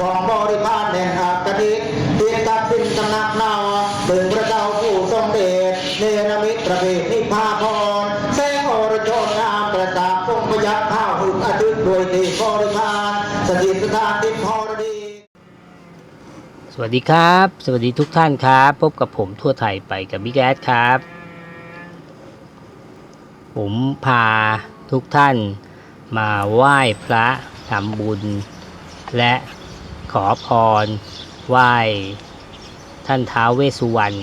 ของบริพารแห่งอากติติดกับดินตำนักนาวถึงพระเจ้าผู้ทรงเดชเนรมิตประเพณีพาพรแสงอรชนงามประตาทรงพยักข้าวหึงอาทิตย์ด้วยตีบริพารสถิตสถานดินพรดี สวัสดีครับ สวัสดีทุกท่านครับ พบกับผมทั่วไทยไปกับบิ๊กแอดครับ ผมพาทุกท่านมาไหว้พระทำบุญและ ขอพร ไหว้ท่านท้าวเวสสุวรรณ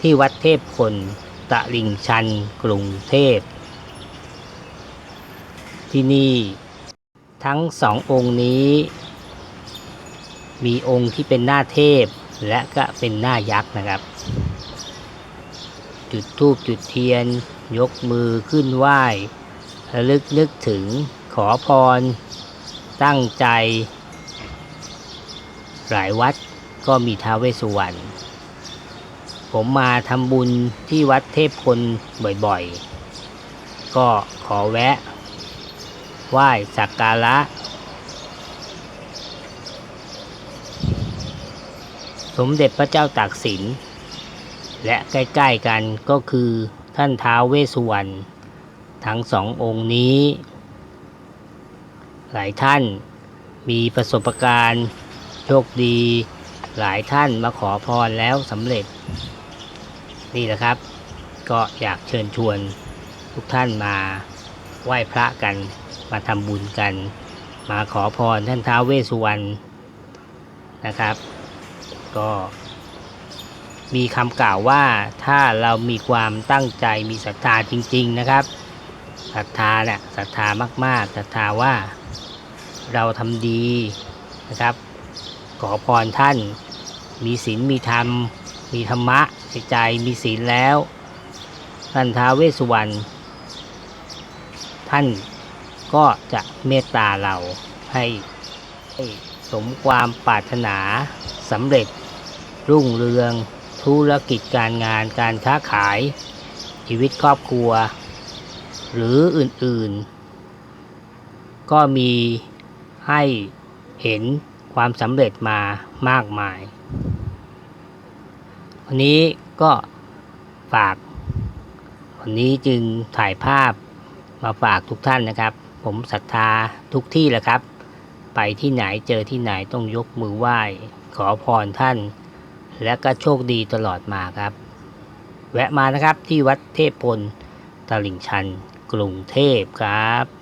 ที่วัดเทพพลตะลิงชันกรุงเทพ ที่นี่ทั้งสององค์นี้ มีองค์ที่เป็นหน้าเทพและก็เป็นหน้ายักษ์นะครับ จุดธูปจุดเทียนยกมือขึ้นไหว้ระลึกนึกถึงขอพร ตั้งใจ หลายวัดก็มีท้าวเวสสุวรรณผมมาทำบุญที่วัดเทพพลบ่อยๆ ก็ขอแวะ ไหว้สักการะ สมเด็จพระเจ้าตากสิน และใกล้ๆกันก็คือท่านท้าวเวสสุวรรณทั้งสององค์นี้ หลายท่านมีประสบการณ์โชคดี หลายท่านมาขอพรแล้วสำเร็จ นี่แหละครับ ก็อยากเชิญชวนทุกท่านมาไหว้พระกันมาทำบุญกัน มาขอพรท่านท้าวเวสสุวรรณนะครับ ก็มีคำกล่าวว่าถ้าเรามีความตั้งใจมีศรัทธาจริง ๆ นะครับ ศรัทธาเนี่ยศรัทธามากๆศรัทธาว่าเราทำดีนะครับ ขอพรท่าน มีศีลมีธรรม มีธรรมะในใจมีศีลแล้วท่านท้าเวสสุวรรณท่านก็จะเมตตาเราให้ให้สมความปรารถนาสำเร็จรุ่งเรือง ธุรกิจการงานการค้าขาย ชีวิตครอบครัว หรืออื่นๆ ก็มีให้เห็นความสำเร็จมามากมาย วันนี้ก็ฝาก วันนี้จึงถ่ายภาพมาฝากทุกท่านนะครับ ผมศรัทธาทุกที่แหละครับ ไปที่ไหนเจอที่ไหนต้องยกมือไหว้ ขอพรท่าน และก็โชคดีตลอดมาครับ แวะมานะครับที่วัดเทพพลตลิ่งชัน กรุงเทพครับ